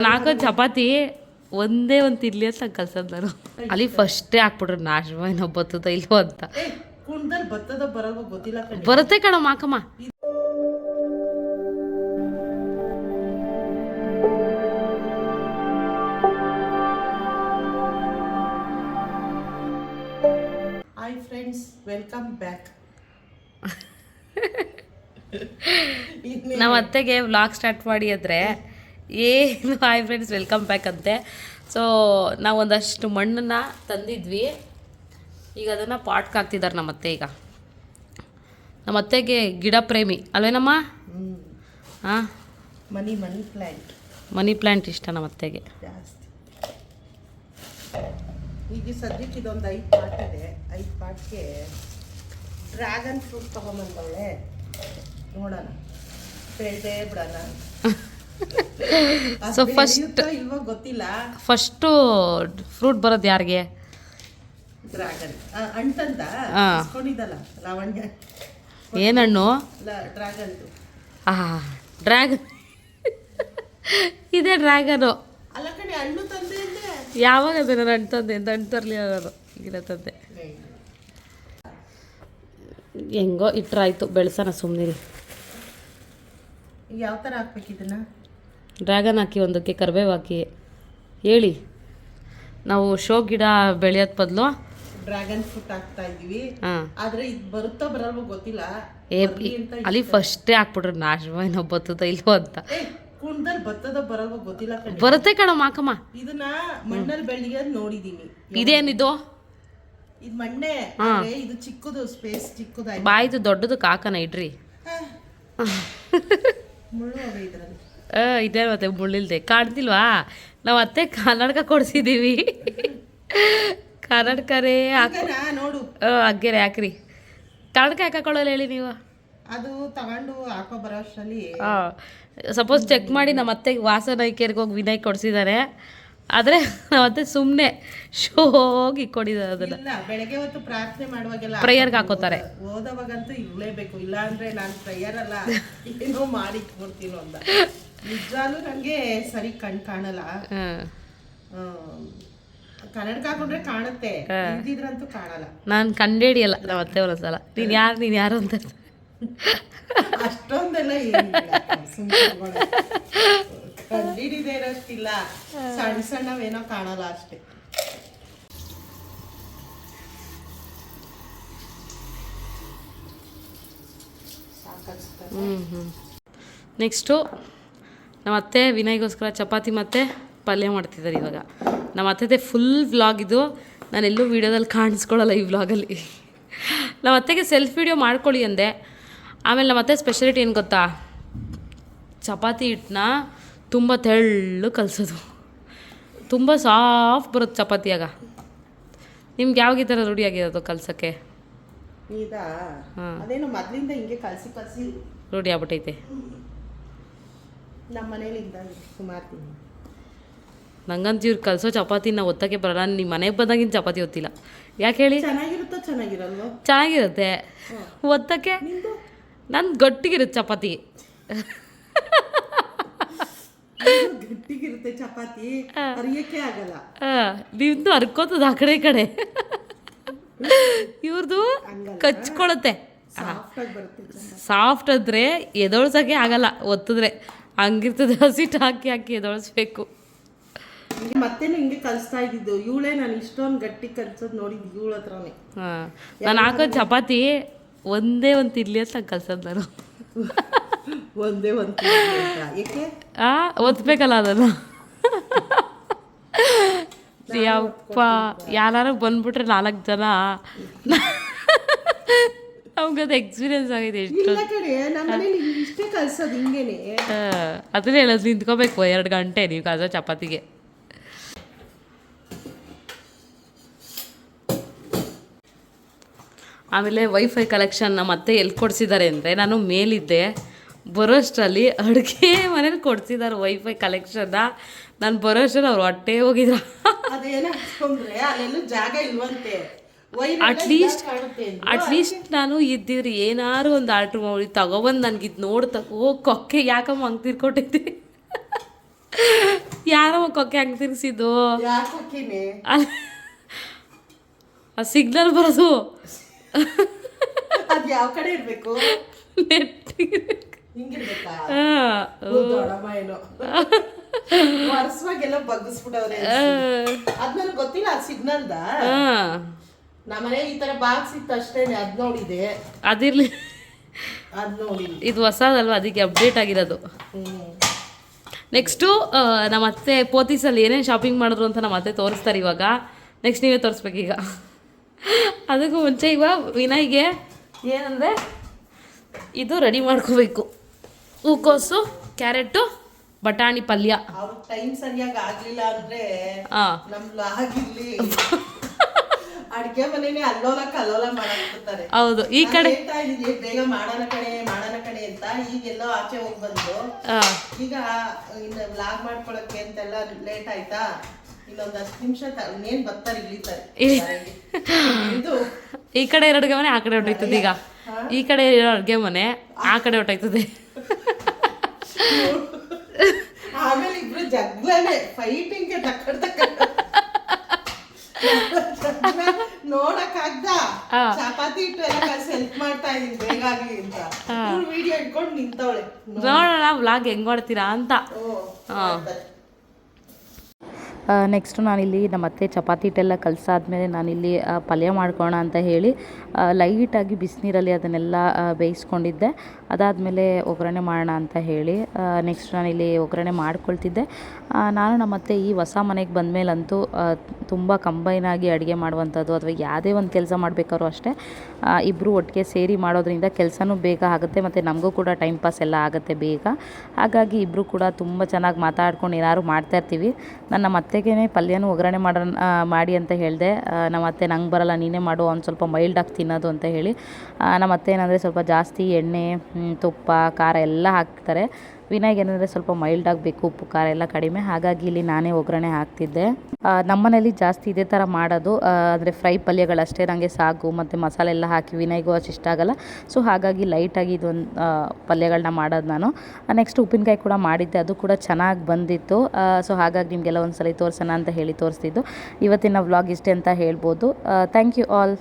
ನಾಲ್ಕು ಚಪಾತಿ ಒಂದೇ ಒಂದು ತಿರ್ಲಿ ಅಂತ ಕಲ್ಸದ್ ನಾನು. ಅಲ್ಲಿ ಫಸ್ಟೇ ಹಾಕ್ಬಿಟ್ರು ನಾಶವ ಏನೋ ಬತ್ತದ ಇಲ್ವೋ ಅಂತ. ಬರುತ್ತೆ ಕಣಮ್ಮ ಹಾಕಮ್ಮ ಹಾಯ್ ಫ್ರೆಂಡ್ಸ್ ವೆಲ್ಕಮ್ ಬ್ಯಾಕ್ ನಮ್ಮ ಅತ್ತೆಗೆ ವ್ಲಾಗ್ ಸ್ಟಾರ್ಟ್ ಮಾಡಿ ಅಂದರೆ ಏನು? ಹಾಯ್ ಫ್ರೆಂಡ್ಸ್ ವೆಲ್ಕಮ್ ಬ್ಯಾಕ್ ಅಂತೆ. ಸೊ ನಾವು ಒಂದಷ್ಟು ಮಣ್ಣನ್ನು ತಂದಿದ್ವಿ. ಈಗ ಅದನ್ನು ಪಾಟ್ಗೆ ಹಾಕ್ತಿದ್ದಾರೆ ನಮ್ಮ ಅತ್ತೆ ಈಗ. ನಮ್ಮ ಅತ್ತೆಗೆ ಗಿಡ ಪ್ರೇಮಿ ಅಲ್ವೇನಮ್ಮ? ಹಾಂ? ಮನಿ ಮನಿ ಪ್ಲ್ಯಾಂಟ್ ಮನಿ ಪ್ಲ್ಯಾಂಟ್ ಇಷ್ಟ ನಮ್ಮ ಅತ್ತೆಗೆ ಜಾಸ್ತಿ. ಈಗ ಸದ್ಯಕ್ಕೆ ಇದೊಂದು ಐದು ಪಾಟ್ ಇದೆ. ಐದು ಪಾಟ್ಗೆ ಡ್ರ್ಯಾಗನ್ ಫ್ರೂಟ್ ತೊಗೊಂಬಂದವಳೆ. ನೋಡೋಣ. ಬೆಳೆದೇ ಬಿಡೋಣ ಅದ್ ಫಸ್ಟ್ ಇವಾಗ ಗೊತ್ತಿಲ್ಲ. ಫಸ್ಟು ಫ್ರೂಟ್ ಬರೋದು ಯಾರಿಗೆ? ಡ್ರ್ಯಾಗನ್. ಅಂಟಂದ ಆ. ಇಸ್ಕೊಂಡಿದ್ದಲ್ಲ ಲಾವಣ್ಯ. ಏನಣ್ಣು? ಡ್ರ್ಯಾಗನ್ ಆ ಡ್ರ್ಯಾಗನ್ ಇದೇ ಡ್ರ್ಯಾಗನು. ಅಲ್ಲ ಕಣೆ ಹಣ್ಣು ತಂದೆ ಯಾವಾಗ ಅದೇ ನಾನು ಹಣ್ಣು ತಂದೆ ಅಂತ ಹಣ್ಣು ತರಲಿ ಅದು ಗಿಡ ತಂದೆ. ಹೆಂಗೋ ಇಟ್ರಾಯ್ತು ಬೆಳೆಸೋಣ ಸುಮ್ಮನೆ ಯಾವ ಥರ ಹಾಕ್ಬೇಕು ಇದನ್ನ? ಡ್ರ್ಯಾಗನ್ ಹಾಕಿ ಒಂದಕ್ಕೆ ಕರ್ಬೇವು ಹಾಕಿ. ಹೇಳಿ ನಾವು ಶೋ ಗಿಡ ಬೆಳೆಯೋದ್ ಬದಲು ಡ್ರ್ಯಾಗನ್ ಫ್ರೂಟ್ ಹಾಕ್ತಾ ಇದೀವಿ ಹಾಂ. ಆದ್ರೆ ಇದು ಬರುತ್ತಾ ಬರಲ್ವೋ ಗೊತ್ತಿಲ್ಲ. ಏ ಬರ್ಲಿ ಅಂತ ಅಲ್ಲಿ ಫಸ್ಟೇ ಹಾಕ್ಬಿಟ್ರೆ ನಾಶವ ಏನೋ ಬತ್ತದ ಇಲ್ವೋ ಅಂತ. ಏ ಬತ್ತದ ಬರಲ್ವೋ ಗೊತ್ತಿಲ್ಲ ಕಣೆ. ಬರುತ್ತೆ ಕಣಮ್ಮ ಹಾಕಮ್ಮ ಇದನ್ನ ಮಣ್ಣಲ್ಲಿ ಬೆಳ್ದಿರೋದ್ ನೋಡಿದೀನಿ. ಇದೇನಿದು? ಇದು ಮಣ್ಣೆ. ಆದ್ರೆ ಇದು ಚಿಕ್ಕದು ಸ್ಪೇಸ್ ಚಿಕ್ಕದಾಯ್ತು. ಬಾಯ್ದು ದೊಡ್ಡದು ಕಾಕನ ಇಡ್ರಿ. ಮುಳ್ಳು ಅವೆ ಇದ್ರಲ್ಲಿ ಇದೇ ಮತ್ತೆ ಮುಳ್ಳಿಲ್ದೆ. ಕಾಣ್ತಿಲ್ವಾ? ನಾವು ಅತ್ತೆ ಕನ್ನಡಕ ಕೊಡ್ಸಿದ್ದೀವಿ ಕನ್ನಡಕರೇ ಹಾಕ್ ನೋಡು. ಅಗ್ಗೆರೆ ಹಾಕ್ರಿ. ಕನ್ನಡಕ ಯಾಕೆ ಹಾಕೊಳ್ಳಲ್ಲ ಹೇಳಿ ನೀವು? ಅದು ತಗೊಂಡು ಹಾಕೋ ಬರೋ ಅಷ್ಟರಲ್ಲಿ ಸಪೋಸ್ ಚೆಕ್ ಮಾಡಿ ನಮ್ಮ ಅತ್ತೆಗೆ ವಾಸ ಐಕೇರ್ಗೆ ಹೋಗಿ ವಿನಯ್ ಕೊಡ್ಸಿದ್ದಾರೆ ಆದರೆ ನಮ್ಮ ಅತ್ತೆ ಸುಮ್ಮನೆ ಶೋ ಹೋಗಿ ಕೊಡಿದ್ದಾರೆ ಅದನ್ನು. ಬೆಳಗ್ಗೆ ಹೊತ್ತು ಪ್ರಾರ್ಥನೆ ಮಾಡುವಾಗೆಲ್ಲ ಪ್ರೇಯರ್ಗೆ ಹಾಕೋತಾರೆ. ಓದೋವಾಗಂತೂ ಇರಲೇಬೇಕು ಇಲ್ಲ ಅಂದ್ರೆ ನಾನು ಪ್ರೇಯರ್ ಅಲ್ಲ. ಏನೋ ಮಾಡಿ ಅಂತ. ನಿಜಾಲು ನನಗೆ ಸರಿ ಕಣ್ ಕಾಣಲ್ಲ. ಕನ್ನಡಕ ಹಾಕೊಂಡ್ರೆ ಕಾಣುತ್ತೆ. ಹಿಂದಿದ್ರಂತೂ ಕಾಣಲ್ಲ. ನಾನು ಕಂಡಿಡಿಯಲ್ಲ ನಮ್ಮ ಅತ್ತೆ ಒಂದೊಂದ್ಸಲ ನೀನು ಯಾರು ನೀನು ಯಾರು ಅಂತ. ಅಷ್ಟೊಂದೆಲ್ಲ ಕಂಡಿಡಿದೆ ಇರೋಷ್ಟಿಲ್ಲ ಸಣ್ಣ ಸಣ್ಣವೇನೋ ಕಾಣಲ್ಲ ಅಷ್ಟೇ. ನೆಕ್ಸ್ಟು ನಮ್ಮ ಅತ್ತೆ ವಿನಯ್ಗೋಸ್ಕರ ಚಪಾತಿ ಮತ್ತು ಪಲ್ಯ ಮಾಡ್ತಿದ್ದಾರೆ ಇವಾಗ. ನಮ್ಮ ಅತ್ತೆದೆ ಫುಲ್ ವ್ಲಾಗ್ ಇದು. ನಾನು ಎಲ್ಲೂ ವೀಡಿಯೋದಲ್ಲಿ ಕಾಣಿಸ್ಕೊಳ್ಳಲ್ಲ ಈ ವ್ಲಾಗಲ್ಲಿ ನಮ್ಮ ಅತ್ತೆಗೆ ಸೆಲ್ಫ್ ವೀಡಿಯೋ ಮಾಡ್ಕೊಳ್ಳಿ ಅಂದೆ. ಆಮೇಲೆ ನಮ್ಮ ಅತ್ತೆ ಸ್ಪೆಷಲಿಟಿ ಏನು ಗೊತ್ತಾ? ಚಪಾತಿ ಹಿಟ್ಟನ್ನ ತುಂಬ ತೆಳ್ಳು ಕಲಿಸೋದು. ತುಂಬ ಸಾಫ್ಟ್ ಬರುತ್ತೆ ಚಪಾತಿಯಾಗ ನಿಮ್ಗೆ ಯಾವಾಗ ಈ ಥರ ರೂಢಿಯಾಗಿರೋದು ಕಲ್ಸೋಕ್ಕೆ? ಹಾಂ. ಅದೇನೋ ಕಲಸಿ ಕಲಸಿ ರೂಢಿ ಆಗ್ಬಿಟ್ಟೈತೆ. ನಮ್ಮ ಮನೇಲಿ ಇದ್ದಾಗ ಸುಮಾರು ತಿಂಗಳು ನಂಗಂತ ಇವ್ರು ಕಲಸೋ ಚಪಾತಿನ ಒತ್ತಕ್ಕೆ ಬರಲ್ಲ. ನಾನು ನಿಮ್ಮ ಮನೆಗೆ ಬಂದಾಗಿನ ಚಪಾತಿ ಒತ್ತಿಲ್ಲ. ಯಾಕೆ ಹೇಳಿ? ಚೆನ್ನಾಗಿರುತ್ತೋ ಚೆನ್ನಾಗಿರಲ್ವೋ? ಚೆನ್ನಾಗಿರುತ್ತೆ. ಒತ್ತಕ್ಕೆ? ನಿಂದು? ನಂದು ಗಟ್ಟಿಗಿರುತ್ತೆ ಚಪಾತಿ. ಗಟ್ಟಿಗಿರುತ್ತೆ ಚಪಾತಿ. ಅರಿಯಕ್ಕೆ ಆಗಲ್ಲ. ನಿಮ್ದು ಹರ್ಕೋತದ ಆ ಕಡೆ ಈ ಕಡೆ. ಇವ್ರದ್ದು ಕಚ್ಕೊಳತ್ತೆ. ಸಾಫ್ಟ್ ಚಪಾತಿ. ಅಂದರೆ ಎದೊಳ್ಸೋಕ್ಕೆ ಆಗಲ್ಲ. ಒತ್ತಿದ್ರೆ. ಹಂಗಿರ್ತದೆ ಹಸಿಟ್ಟು ಹಾಕಿ ಹಾಕಿ ಎದೊಳಿಸ್ಬೇಕು. ಮತ್ತೆ ಹಿಂಗೆ ಕಲಿಸ್ತಾ ಇದ್ದಿದ್ದು. ಇವಳೇ ನಾನು ಇಷ್ಟೊಂದು ಗಟ್ಟಿ ಕಲ್ಸೋದು ನೋಡಿದ್ದು ಇವಳ ಹತ್ರನೇ. ಹಾಂ. ನಾನು ಹಾಕೋ ಚಪಾತಿ ಒಂದೇ ಒಂದು ತಿರ್ಲಿ ಅಂತ ಕಲ್ಸೋದು ನಾನು. ಒಂದೇ ಒಂದು. ಏಕೆ? ಆ ಒತ್ಬೇಕಲ್ಲ ಅದನ್ನು. ಯಪ್ಪ ಯಾರು ಬಂದ್ಬಿಟ್ರೆ ನಾಲ್ಕು ಜನ. ನಮ್ಗದು ಎಕ್ಸ್ಪೀರಿಯನ್ಸ್ ಆಗಿದೆ ಎಷ್ಟು ಇಲ್ಲ ಕಡೆ ನಮ್ಮ ಮನೇಲಿ ಹಿಂಗ್ ಇಷ್ಟೇ ಕಲ್ಸೋದು ಹಿಂಗೇನೆ. ಅದನ್ನ ಹೇಳೋದು ನಿಂತ್ಕೋಬೇಕು ಎರಡು ಗಂಟೆ ನೀವು ಕಲ್ಸೋ ಚಪಾತಿಗೆ. ಆಮೇಲೆ ವೈಫೈ ಕಲೆಕ್ಷನ್ ಮತ್ತೆ ಎಲ್ಲಿ ಕೊಡಿಸಿದ್ದಾರೆ ಅಂದರೆ ನಾನು ಮೇಲಿದ್ದೆ. ಬರೋಷ್ಟರಲ್ಲಿ ಅಡುಗೆ ಮನೇಲಿ ಕೊಡ್ಸಿದ್ದಾರೆ ವೈಫೈ ಕಲೆಕ್ಷನ್ನ ನಾನು ಬರೋಷ್ಟರಲ್ಲಿ ಅವ್ರು ಹೊಟ್ಟೆ ಹೋಗಿದ್ರು. ಅದೇನ ಹಾಕೊಂಡ್ರೆ ಅಲ್ಲೆಲ್ಲೂ ಜಾಗ ಇಲ್ವಂತೆ. ಅಟ್ಲೀಸ್ಟ್ ಅಟ್ಲೀಸ್ಟ್ ನಾನು ಇದ್ದೀವ್ರಿ ಏನಾರು ಒಂದು ಆರ್ಡ್ರ್ ಮಾಡಿ ತಗೊಬಂದು ನನಗೆ ಇದು ನೋಡ್ ಓ ಕೊಕ್ಕೆ ಯಾಕಮ್ಮ ಹಂಗೆ ತಿರ್ಕೊಟ್ಟಿದ್ದೆ? ಯಾರಮ್ಮ ಕೊಕ್ಕೆ ಹಂಗೆ ತಿರ್ಸಿದ್ದು ಅಲ್ಲ ಸಿಗ್ನಲ್ ಬರೋದು. ಯಾವ ಕಡೆ ಇರಬೇಕು? ಬಗ್ಗಿಸ್ಬಿಟ್ಟವ್ರೆ. ಅದ್ ನನಗೆ ಗೊತ್ತಿಲ್ಲ ಸಿಗ್ನಲ್ದ ನಮ್ಮನೆ ಈ ತರ ಬಾಕ್ಸ್ ಇತ್ತು ಅಷ್ಟೇನೆ ಅದ್ ನೋಡಿದೆ ಅದಿರ್ಲಿ. ಅದ್ ನೋಡಿ. ಇದು ಹೊಸದಲ್ವಾ? ಅದಕ್ಕೆ ಅಪ್ಡೇಟ್ ಆಗಿರೋದು. ನೆಕ್ಸ್ಟು ನಮ್ಮ ಅತ್ತೆ ಪೋತೀಸಲ್ಲಿ ಏನೇನು ಶಾಪಿಂಗ್ ಮಾಡಿದ್ರು ಅಂತ ನಮ್ಮ ಅತ್ತೆ ತೋರಿಸ್ತಾರೆ ಇವಾಗ. ನೆಕ್ಸ್ಟ್ ನೀವೇ ತೋರಿಸ್ಬೇಕೀಗ ಅದಕ್ಕೂ ಮುಂಚೆ ಇವಾಗ ವಿನಯ್ಗೆ ಏನಂದರೆ ಇದು ರೆಡಿ ಮಾಡ್ಕೋಬೇಕು. ಹೂಕೋಸು ಕ್ಯಾರೆಟು ಬಟಾಣಿ ಪಲ್ಯ. ಟೈಮ್ ಸರಿಯಾಗಿ ಆಗಲಿಲ್ಲ ಅಂದರೆ ಹಾಂ ಅಡ್ಗೆ ಮನೆನೇ ಅಲ್ಲೋಲ ಕಲ್ಲೋಲ ಮಾಡಾಕ್ಬಿಡ್ತಾರೆ ಹೌದು ಈ ಕಡೆ ಹೇಳ್ತಾ ಇದೀನಿ ಬೇಗ ಮಾಡೋಣ ಕಣೆ ಮಾಡೋಣ ಕಣೆ ಅಂತ ಈಗೆಲ್ಲೋ ಆಚೆ ಹೋಗಿ ಬಂದು. ಈಗ ಇನ್ನು ಲಾಗ್ ಮಾಡ್ಕೊಳಕ್ಕೆ ಅಂತೆಲ್ಲ ಲೇಟ್ ಆಯ್ತಾ? ಇನ್ನೊಂದ್ ಹತ್ತು ನಿಮಿಷ ಇನ್ನೇನ್ ಬರ್ತಾರೆ ಇಳಿತಾರೆ. ಇದು ಈ ಕಡೆ ಎರಡು ಅಡುಗೆ ಮನೆ ಆ ಕಡೆ ಹೊಟ್ಟೋಯ್ತದೆ ಈಗ. ಈ ಕಡೆ ಇರೋ ಅಡುಗೆ ಮನೆ ಆ ಕಡೆ ಹೊಟ್ಟೋಯ್ತದೆ ಆಮೇಲೆ ಇಬ್ರು ಜಗ್ಲನೆ ಫೈಟಿಂಗ್ ತಕ್ಕಡ್ ತಕ್ಕಡ್. ನೋಡಕ್ ಆಗ್ದ ಹಾ. ಚಪಾತಿ ಇಟ್ಟು ಎಲ್ಲ ಕಳ್ಸಿ ಹೆಲ್ಪ್ ಮಾಡ್ತಾ ಇದೀನಿ ಬೇಗ ಆಗ್ಲಿ ಅಂತ ವಿಡಿಯೋ ಇಟ್ಕೊಂಡು ನಿಂತವಳೆ. ನೋಡೋಣ ವ್ಲಾಗ್ ಹೆಂಗ್ ಮಾಡ್ತೀರಾ ಅಂತ. ನೆಕ್ಸ್ಟು ನಾನಿಲ್ಲಿ ನಮ್ಮ ಅತ್ತೆ ಚಪಾತಿ ಹಿಟ್ಟೆಲ್ಲ ಕಲಸಾದ್ಮೇಲೆ ನಾನಿಲ್ಲಿ ಪಲ್ಯ ಮಾಡ್ಕೋಣ ಅಂತ ಹೇಳಿ ಲೈಟಾಗಿ ಬಿಸಿನೀರಲ್ಲಿ ಅದನ್ನೆಲ್ಲ ಬೇಯಿಸ್ಕೊಂಡಿದ್ದೆ. ಅದಾದಮೇಲೆ ಒಗ್ಗರಣೆ ಮಾಡೋಣ ಅಂತ ಹೇಳಿ ನೆಕ್ಸ್ಟ್ ನಾನಿಲ್ಲಿ ಒಗ್ಗರಣೆ ಮಾಡ್ಕೊಳ್ತಿದ್ದೆ. ನಾನು ನಮ್ಮ ಅತ್ತೆ ಈ ಹೊಸ ಮನೆಗೆ ಬಂದಮೇಲಂತೂ ತುಂಬ ಆಗಿ ಅಡುಗೆ ಮಾಡುವಂಥದ್ದು ಅಥವಾ ಯಾವುದೇ ಒಂದು ಕೆಲಸ ಮಾಡಬೇಕಾದ್ರೂ ಅಷ್ಟೇ ಇಬ್ಬರು ಒಟ್ಟಿಗೆ ಸೇರಿ ಮಾಡೋದ್ರಿಂದ ಕೆಲಸನೂ ಬೇಗ ಆಗುತ್ತೆ ಮತ್ತು ನಮಗೂ ಕೂಡ ಟೈಮ್ ಪಾಸ್ ಎಲ್ಲ ಆಗುತ್ತೆ ಬೇಗ. ಹಾಗಾಗಿ ಇಬ್ಬರು ಕೂಡ ತುಂಬ ಚೆನ್ನಾಗಿ ಮಾತಾಡ್ಕೊಂಡು ಏನಾದ್ರು ಮಾಡ್ತಾಯಿರ್ತೀವಿ ನಾನು ನಮ್ಮ ಅತ್ತೆಗೇ ಪಲ್ಯನೂ ಒಗ್ಗರಣೆ ಮಾಡೋಣ ಮಾಡಿ ಅಂತ ಹೇಳಿದೆ. ನಮ್ಮ ಅತ್ತೆ ನಂಗೆ ಬರಲ್ಲ, ನೀನೇ ಮಾಡು, ಅವ್ನು ಸ್ವಲ್ಪ ಮೈಲ್ಡಾಗಿ ತಿನ್ನೋದು ಅಂತ ಹೇಳಿ. ನಮ್ಮ ಅತ್ತೆ ಏನಂದರೆ ಸ್ವಲ್ಪ ಜಾಸ್ತಿ ಎಣ್ಣೆ ತುಪ್ಪ, ಖಾರ ಎಲ್ಲ ಹಾಕ್ತಾರೆ. ವಿನಾಯ್ಗೆ ಏನಂದರೆ ಸ್ವಲ್ಪ ಮೈಲ್ಡ್ ಆಗಬೇಕು ಉಪ್ಪು, ಖಾರ ಎಲ್ಲ ಕಡಿಮೆ. ಹಾಗಾಗಿ ಇಲ್ಲಿ ನಾನೇ ಒಗ್ಗರಣೆ ಹಾಕ್ತಿದ್ದೆ. ನಮ್ಮನೇಲಿ ಜಾಸ್ತಿ ಇದೇ ಥರ ಮಾಡೋದು ಅಂದರೆ ಫ್ರೈ ಪಲ್ಯಗಳಷ್ಟೇ. ನನಗೆ ಸಾಗು ಮತ್ತು ಮಸಾಲೆ ಎಲ್ಲ ಹಾಕಿ ವಿನಯ್ಗೂ ಅಷ್ಟು ಇಷ್ಟ ಆಗಲ್ಲ. ಸೊ, ಹಾಗಾಗಿ ಲೈಟಾಗಿ ಇದೊಂದು ಪಲ್ಯಗಳನ್ನ ಮಾಡೋದು ನಾನು. ನೆಕ್ಸ್ಟ್ ಉಪ್ಪಿನಕಾಯಿ ಕೂಡ ಮಾಡಿದ್ದೆ. ಅದು ಕೂಡ ಚೆನ್ನಾಗಿ ಬಂದಿತ್ತು. ಸೊ ಹಾಗಾಗಿ ನಿಮಗೆಲ್ಲ ಒಂದು ಸಲ ತೋರಿಸೋಣ ಅಂತ ಹೇಳಿ ತೋರಿಸ್ತಿದ್ದು. ಇವತ್ತಿನ ವ್ಲಾಗ್ ಇಷ್ಟೇ ಅಂತ ಹೇಳ್ಬೋದು. Thank you all